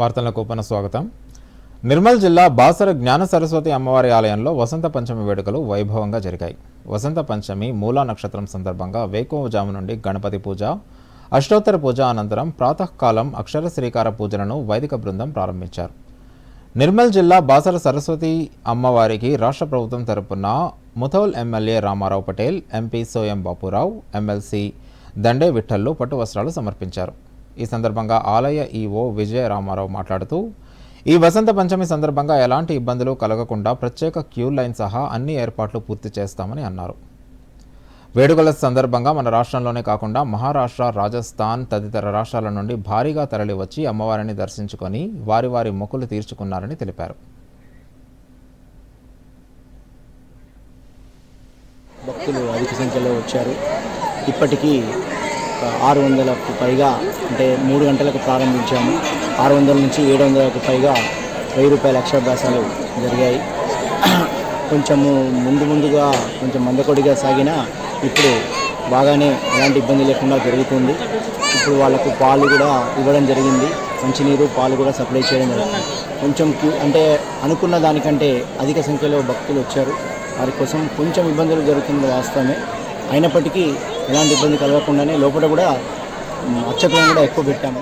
వార్తలకు స్వాగతం. నిర్మల్ జిల్లా బాసర జ్ఞాన సరస్వతి అమ్మవారి ఆలయంలో వసంత పంచమి వేడుకలు వైభవంగా జరిగాయి. వసంత పంచమి మూలా నక్షత్రం సందర్భంగా వేకువజాము నుండి గణపతి పూజ అష్టోత్తర పూజ అనంతరం ప్రాతకాలం అక్షర శ్రీకార పూజలను వైదిక బృందం ప్రారంభించారు. నిర్మల్ జిల్లా బాసర సరస్వతి అమ్మవారికి రాష్ట్ర ప్రభుత్వం తరపున Mudhole MLA Ramarao Patel MP Soyam Bapurao MLC Dande విఠల్లు పట్టు వస్త్రాలు సమర్పించారు. ఈ సందర్భంగా ఆలయ ఈవో విజయ రామారావు మాట్లాడుతూ ఈ వసంత పంచమి సందర్భంగా ఎలాంటి ఇబ్బందులు కలగకుండా ప్రత్యేక క్యూ లైన్ సహా అన్ని ఏర్పాట్లు పూర్తి చేస్తామని అన్నారు. వేడుకల సందర్భంగా మన రాష్ట్రంలోనే కాకుండా మహారాష్ట్ర రాజస్థాన్ తదితర రాష్ట్రాల నుండి భారీగా తరలివచ్చి అమ్మవారిని దర్శించుకొని వారి వారి మొక్కులు తీర్చుకున్నారని తెలిపారు. భక్తులు అధిక సంఖ్యలో వచ్చారు. ఇప్పటికీ ఆరు వందలకు పైగా అంటే మూడు గంటలకు ప్రారంభించాము. ఆరు వందల నుంచి ఏడు వందలకు పైగా వెయ్యి రూపాయల అక్షరాభ్యాసాలు జరిగాయి. కొంచెము ముందు ముందుగా కొంచెం మందకొడిగా సాగిన ఇప్పుడు బాగానే ఎలాంటి ఇబ్బంది లేకుండా జరుగుతుంది. ఇప్పుడు వాళ్ళకు పాలు కూడా ఇవ్వడం జరిగింది. మంచినీరు పాలు కూడా సప్లై చేయడం జరిగింది కొంచెం అంటే అనుకున్న దానికంటే అధిక సంఖ్యలో భక్తులు వచ్చారు. వారి కోసం కొంచెం ఇబ్బందులు జరుగుతుంది వాస్తవమే. అయినప్పటికీ ఎలాంటి ఇబ్బంది కలగకుండానే లోపల కూడా అచ్చకులను కూడా ఎక్కువ పెట్టాము.